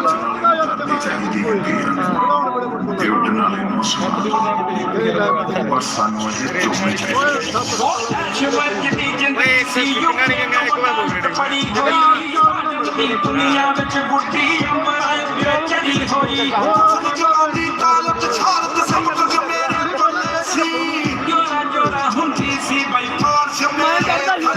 ਕਰਨੀ ਚਾਹੀਦੀ ਹੁੰਦੀ ਹੈ ਤੇ ਉਹਦੇ ਨਾਲ ਹੀ ਮੌਸਮ ਪਰ ਸਾਨੂੰ ਇਹ ਚੁੱਕਣੀ ਚਾਹੀਦੀ ਦੁਨੀਆ ਵਿੱਚ ਗੁੱਡੀ ਅੰਬਰਾਂ ਤੇ ਚੜੀ ਹੋਈ ਜੋਰਾ ਜੋਰਾ ਹੁੰਦੀ ਸੀ ਬਈ ਸਾਰੀ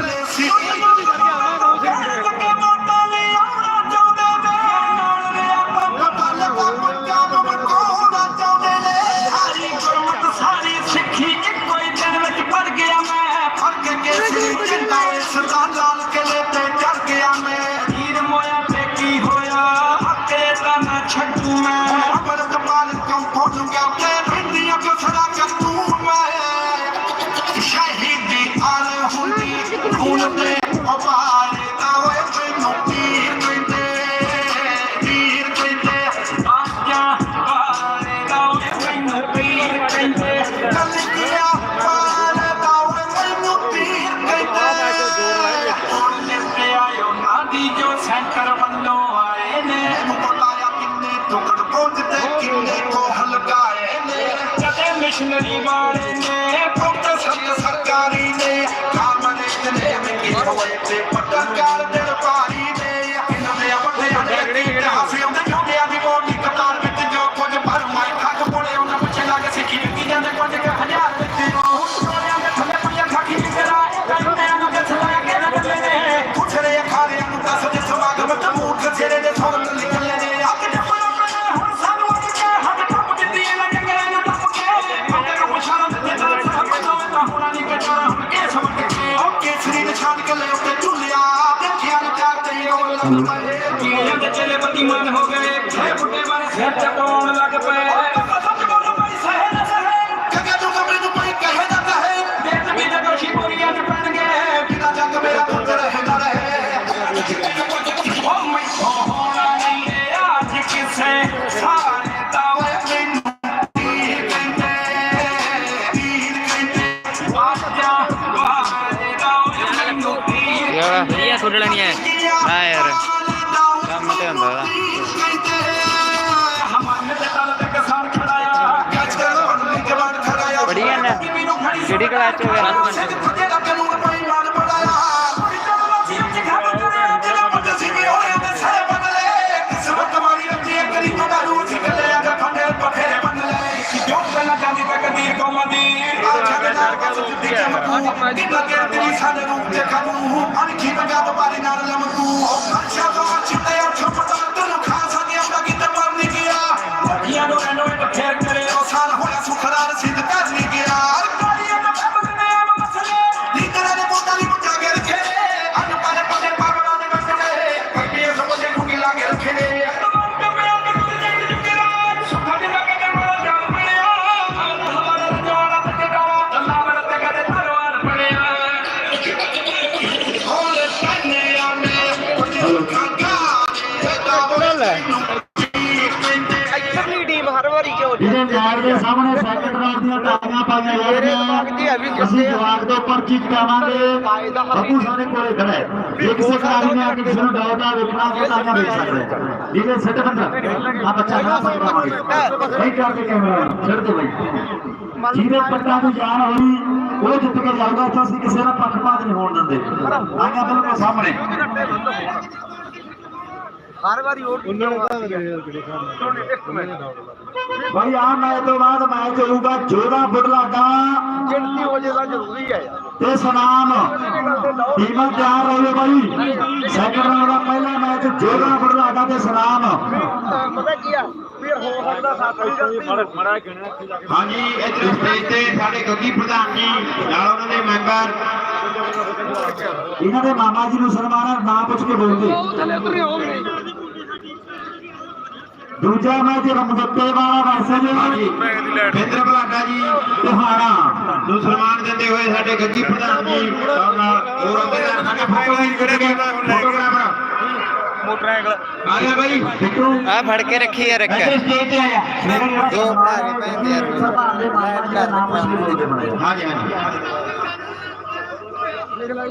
Krishna Nivare ਚਾਹਤੇ ਉਹ ਲੰਮੇ ਦੇ ਚਲੇ ਬਤੀਮਾਨ ਹੋ ਗਏ ਛੇ ਬੁੱਢੇ ਬਾਰੇ ਸਿਰ ਚਕਾਉਣ ਲੱਗ ਪਏ ਸੱਚ ਬੋਲੋ ਭਾਈ ਨਾ ਨੂੰ ਨਾ ਦੇ ਹੈ ਯਾਰ। ਕੰਮ ਤੇ ਹੁੰਦਾ ਜਾਂਦਾ ਮੈਨੂੰ ਖੜੀ ਕਿਹੜੀ ਕਲਾਸ ਚ ਹੋ ਗਿਆ? ਸੁੱਤੀ ਚਮਕੂ ਕਿੰਨਾ ਕੇ ਤੇਰੀ ਸਾਡੇ ਰੂਪ ਤੇ ਖਾਮੂ ਅਣਖੀ ਇੱਧਰਲੀ ਟੀਮ ਹਰ ਵਾਰੀ ਕਿਉਂ ਇਹਦੇ ਮੈਚ ਦੇ ਸਾਹਮਣੇ ਸੈਕਿੰਡ ਰਾਊਂਡ ਦੀਆਂ ਟਾਈਆਂ ਪਾਈਆਂ ਜਾਣਗੀਆਂ ਅਸੀਂ ਜਵਾਬ ਦੇ ਉੱਪਰ ਚੀਕ ਪਾਵਾਂਗੇ ਬੱਬੂ ਸਾਡੇ ਕੋਲੇ ਖੜਾ। ਹੈ ਜੇ ਕਿਸੇ ਖਿਡਾਰੀ ਨੇ ਆ ਕੇ ਕਿਸੇ ਨੂੰ ਡਾਊਟ ਆ ਵੇਖਣਾ ਉਹ ਟਾਈਆਂ ਵੇਖ ਸਕਦੇ ਹੈ। ਠੀਕ ਹੈ ਸੈੱਟ ਬੰਦਾ। ਆ ਬੱਚਾ ਨਾ ਪਕੜਾਵਾਂਗੇ ਨਹੀਂ ਕਰਕੇ ਕੈਮਰਾ ਛੱਡ ਦੋ ਬਈ। ਜਿਹਦੇ ਪੱਟਾਂ ਦੀ ਜਾਨ ਹੋਈ ਉਹ ਜਿੱਤ ਕੇ ਜਾਊਗਾ। ਉੱਥੇ ਅਸੀਂ ਕਿਸੇ ਦਾ ਪੱਖਪਾਤ ਨਹੀਂ ਹੋਣ ਦਿੰਦੇ। ਆਈਆਂ ਬਿਲਕੁਲ ਸਾਹਮਣੇ। ਹਰ ਵਾਰੀ ਉਹ ਭਾਈ ਆ। ਮੈਚ ਤੋਂ ਬਾਅਦ ਮੈਚ ਹੋਊਗਾ ਜੋਰਾ ਬੁਢਲਾਡਾ। ਗਿਣਤੀ ਹੋ ਜੇ ਤਾਂ ਜ਼ਰੂਰੀ ਹੈ ਤੇ ਸਨਾਮ ਟੀਮਾਂ ਤਿਆਰ ਰਹੋ ਬਾਈ। ਸੈਕੰਡ ਰਾਉਂਡ ਦਾ ਪਹਿਲਾ ਮੈਚ ਜੋਰਾ ਬੁਢਲਾਡਾ ਤੇ ਸਨਾਮ। ਪਤਾ ਕੀ ਆ? ਹਾਂਜੀ ਸਟੇਜ ਤੇ ਸਾਡੇ ਗੱਗੀ ਪ੍ਰਧਾਨ ਜੀ ਨਾਲ ਉਹਨਾਂ ਦੇ ਮੈਂਬਰ। ਇਹਨਾਂ ਦੇ ਮਾਮਾ ਜੀ ਨੂੰ ਸਨਮਾਨ ਨਾਮ ਪੁੱਛ ਕੇ ਬੋਲਦੇ। ਦੂਜਾ ਮੈਚ ਰਮਦੱਤੇ ਵਾਲਾ ਵਰਸਜ ਜੀ ਬਿੰਦਰ ਬਲਾਡਾ ਜੀ ਤੁਹਾਣਾ ਨੂੰ ਸਨਮਾਨ ਦਿੰਦੇ ਹੋਏ ਸਾਡੇ ਗੱਗੀ ਪ੍ਰਧਾਨ ਜੀ। ਔਰ ਨਾਲ ਹੋਰ ਨਾਲ ਸਾਡੇ ਫੋਟੋਗ੍ਰਾਫਰ ਫੋਟੋਗ੍ਰਾਫਰ ਮੋਟਰਸਾਈਕਲ। ਆ ਗਿਆ ਬਾਈ। ਬਿੱਟੂ ਆ ਫੜ ਕੇ ਰੱਖੀ ਆ ਰੱਖਿਆ ਇੱਧਰ ਸਟੇਜ ਤੇ ਆਇਆ। ਦੋ ਭਰਾ ਨੇ ਭੈਣ ਦੇ। ਯਾਰ। ਸਰਦਾਰ ਦੇ ਮਾਮਾ ਜੀ ਦਾ। ਨਾਮ